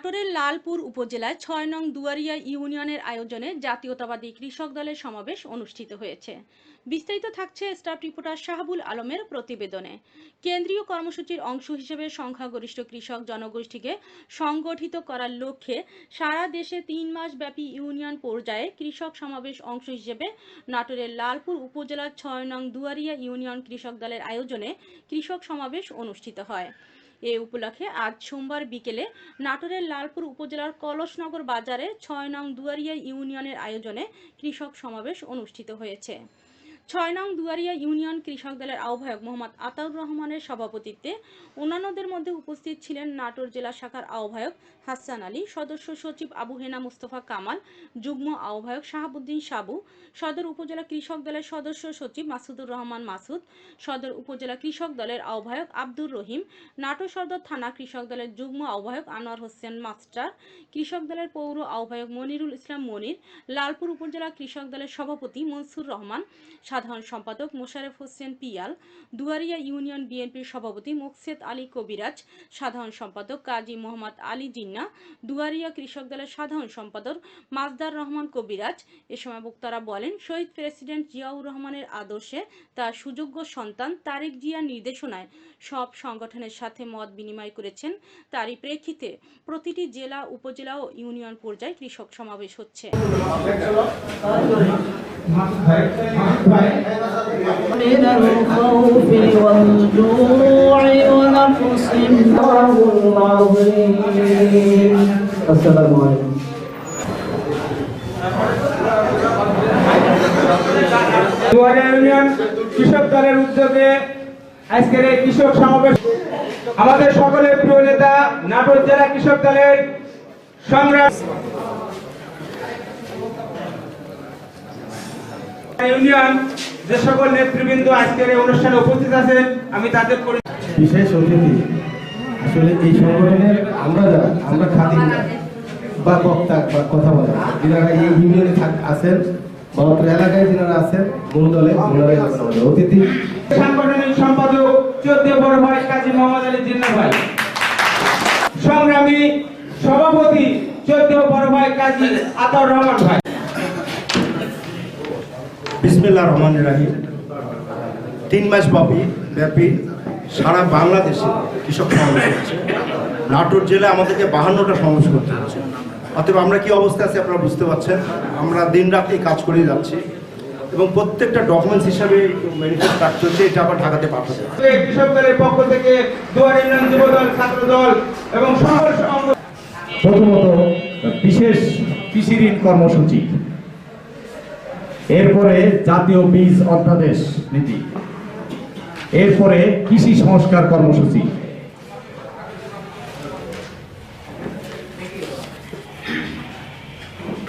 নাটোরের লালপুর উপজেলায় ছয় নং দুয়ারিয়া ইউনিয়নের আয়োজনে জাতীয়তাবাদী কৃষক দলের সমাবেশ অনুষ্ঠিত হয়েছে। বিস্তারিত থাকছে স্টাফ রিপোর্টার শাহাবুল আলমের প্রতিবেদনে। কেন্দ্রীয় কর্মসূচির অংশ হিসেবে সংখ্যাগরিষ্ঠ কৃষক জনগোষ্ঠীকে সংগঠিত করার লক্ষ্যে সারা দেশে তিন মাস ব্যাপী ইউনিয়ন পর্যায়ে কৃষক সমাবেশ অংশ হিসেবে নাটোরের লালপুর উপজেলার ছয় নং দুয়ারিয়া ইউনিয়ন কৃষক দলের আয়োজনে কৃষক সমাবেশ অনুষ্ঠিত হয়। এ উপলক্ষে আজ সোমবার বিকেলে নাটোরের লালপুর উপজেলার কলসনগর বাজারে ছয় নং দুয়ারিয়া ইউনিয়নের আয়োজনে কৃষক সমাবেশ অনুষ্ঠিত হয়েছে। ছয় নং দুয়ারিয়া ইউনিয়ন কৃষক দলের আহ্বায়ক মোহাম্মদ আতাউর রহমানের সভাপতিত্বে অন্যান্যদের মধ্যে উপস্থিত ছিলেন নাটোর জেলা শাখার আহ্বায়ক হাসান আলী, সদস্য সচিব আবু হেনা মুস্তফা কামাল, যুগ্ম আহ্বায়ক শাহাবুদ্দিন সাবু, সদর উপজেলা কৃষক দলের সদস্য সচিব মাসুদুর রহমান মাসুদ, সদর উপজেলা কৃষক দলের আহ্বায়ক আব্দুর রহিম, নাটোর সদর থানা কৃষক দলের যুগ্ম আহ্বায়ক আনোয়ার হোসেন মাস্টার, কৃষক দলের পৌর আহ্বায়ক মনিরুল ইসলাম মনির, লালপুর উপজেলা কৃষক দলের সভাপতি মনসুর রহমান সাধারণ সম্পাদক মোশারেফ হোসেন পিয়াল, দুয়ারিয়া ইউনিয়ন বিএনপির সভাপতি মোকসেদ আলী কবিরাজ, সাধারণ সম্পাদক কাজী মোহাম্মদ আলী জিন্না, দুয়ারিয়া কৃষক দলের সাধারণ সম্পাদক মাজদার রহমান কবিরাজ। এ সময় বক্তারা বলেন, শহীদ প্রেসিডেন্ট জিয়াউর রহমানের আদর্শে তার সুযোগ্য সন্তান তারেক জিয়ার নির্দেশনায় সব সংগঠনের সাথে মত বিনিময় করেছেন। তারই প্রেক্ষিতে প্রতিটি জেলা, উপজেলা ও ইউনিয়ন পর্যায়ে কৃষক সমাবেশ হচ্ছে। من الخوف والجوع ونقص الله العظيم السلام عليكم দুয়ারে ইউনিয়ন কৃষক দলের উদ্যোগে আজকের এই কৃষক সমাবেশ আমাদের সকলের প্রিয় নেতা নাটোর জেলা কৃষক দলের সংগ্রাম ইউনিয়ন যে সকল নেতৃবৃন্দ আজকের এই অনুষ্ঠানে উপস্থিত আছেন আমি তাদের বিশেষ অতিথি আসলে এই সংগঠনের আমরা যারা আমরা খাদিম বা বক্তা বা কথা বলা। যারা এই ইউনিয়নে আছেন অত্র এলাকায় যারা আছেন মূল দলে ওনারাই আমাদের অতিথি। সাংগঠনিক সম্পাদক চোদ্দ বড় ভাই কাজী মোহাম্মদ আলী জিন্না ভাই। সংগ্রামী সভাপতি চোদ্দ বড় ভাই কাজী আতাউর রহমান ভাই। বিসমিল্লাহ রহমান রাহিম। তিন মাস ব্যাপী ব্যাপী সারা বাংলাদেশে কৃষক সমাবেশ হচ্ছে। নাটোর জেলায় আমাদেরকে বাহান্নটা সমাবেশ করতে হচ্ছে। অতএব আমরা কি অবস্থা আছি আপনারা বুঝতে পারছেন? আমরা দিন রাত কাজ করে যাচ্ছি। এবং প্রত্যেকটা ডকুমেন্টস হিসাবে ম্যানিফেস্ট রাখতে হচ্ছে এটা আবার ঢাকাতে পাঠাতে হবে। এই কৃষক দলের পক্ষ থেকে দুয়ার ছাত্র দল এবং প্রথমত বিশেষ কৃষি ঋণ কর্মসূচি। এরপরে জাতীয় বীজ অধ্যাদেশ নীতি। এরপরে কৃষি সংস্কার কর্মসূচি।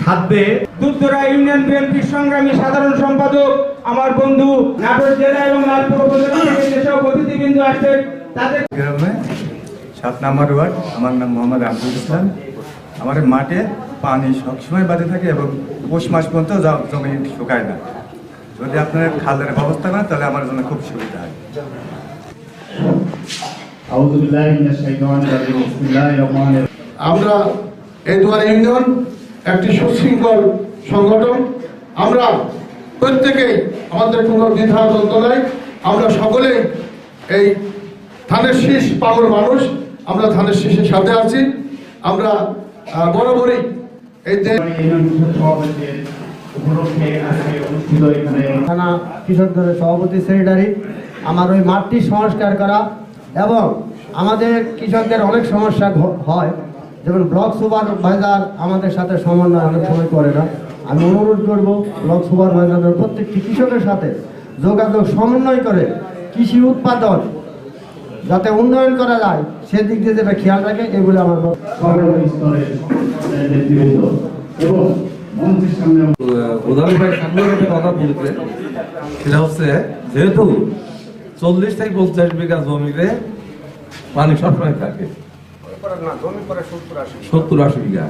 খাদ্যে দুধরা ইউনিয়ন বিএনপির সংগ্রামী সাধারণ সম্পাদক আমার বন্ধু নাটোর জেলা এবং লালপুর উপজেলা থেকে যেসব অতিথিবৃন্দ আসছেন তাদের গ্রামে সাত নাম্বার ওয়ার্ড আমার নাম মোহাম্মদ আব্দুল ইসলাম। আমাদের মাঠে পানি সবসময় বাজে থাকে এবং পৌষ মাস পর্যন্ত জমি শুকায় না যদি আপনার খালের ব্যবস্থা করেন তাহলে আমার জন্য খুব সুবিধা হয়। আমরা এই দুয়ার ইউনিয়ন একটি সুশৃঙ্খল সংগঠন। আমরা প্রত্যেকেই আমাদের কোনো দ্বিধা দ্বন্দ্ব নাই। আমরা সকলেই এই ধানের শীষ পাগল মানুষ। আমরা ধানের শীষের সাথে আছি। আমরা বরাবরই এখানে থানা কৃষক দলের সভাপতি সেক্রেটারি আমার ওই মাঠটি সংস্কার করা এবং আমাদের কৃষকদের অনেক সমস্যা ঘ- হয়। যেমন ব্লক সুপারভাইজার আমাদের সাথে সমন্বয় অনেক সময় করে না। আমি অনুরোধ করব ব্লক সুপারভাইজারের প্রত্যেকটি কৃষকের সাথে যোগাযোগ সমন্বয় করে কৃষি উৎপাদন যাতে উন্নয়ন করা যায় সেদিক দিয়ে যেটা খেয়াল রাখে এগুলো আমার প্রধান ভাই সামনে একটা কথা বলতে সেটা হচ্ছে যেহেতু চল্লিশ থেকে পঞ্চাশ বিঘা জমিতে পানি সবসময় থাকে সত্তর আশি বিঘা।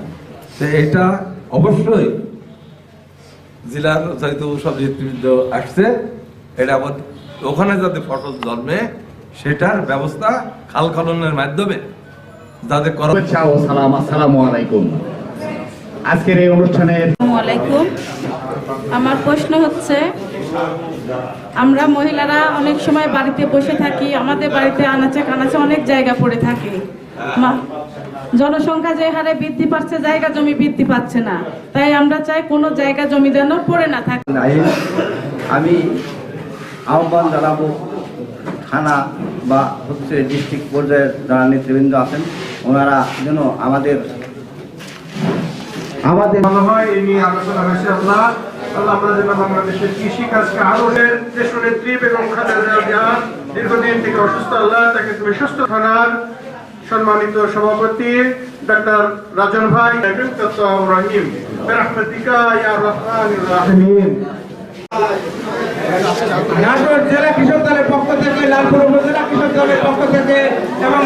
তো এটা অবশ্যই জেলার যেহেতু সব নেতৃবৃন্দ আসছে। এটা আবার ওখানে যাতে ফসল জন্মে সেটার ব্যবস্থা খাল খননের মাধ্যমে যাদের কর সালাম আসসালামু আলাইকুম। আজকের এই অনুষ্ঠানের আলাইকুম। আমার প্রশ্ন হচ্ছে আমরা মহিলারা অনেক সময় বাড়িতে বসে থাকি আমাদের বাড়িতে আনাচে কানাচে অনেক জায়গা পড়ে থাকে। জনসংখ্যা যে হারে বৃদ্ধি পাচ্ছে জায়গা জমি বৃদ্ধি পাচ্ছে না। তাই আমরা চাই কোনো জায়গা জমি যেন পড়ে না থাকে। আমি আহ্বান জানাব থানা বা হচ্ছে ডিস্ট্রিক্ট পর্যায়ের যারা নেতৃবৃন্দ আছেন ওনারা যেন আমাদের আমাদের ভালো হয় এই নিয়ে আলোচনা হয়েছে আল্লাহ আল্লাহ আমরা যেন বাংলাদেশের কৃষি কাজকে আরও দেশ নেত্রী বেগম খালেদা জিয়া দীর্ঘদিন থেকে অসুস্থ আল্লাহ তাকে তুমি সুস্থ থানার সম্মানিত সভাপতি ডাক্তার রাজন ভাই রহিম রহমতিকা ইয়া রহমানির রাহিম। নাটোর জেলা কৃষক দলের পক্ষ থেকে লালপুর উপজেলা কৃষক দলের পক্ষ থেকে এবং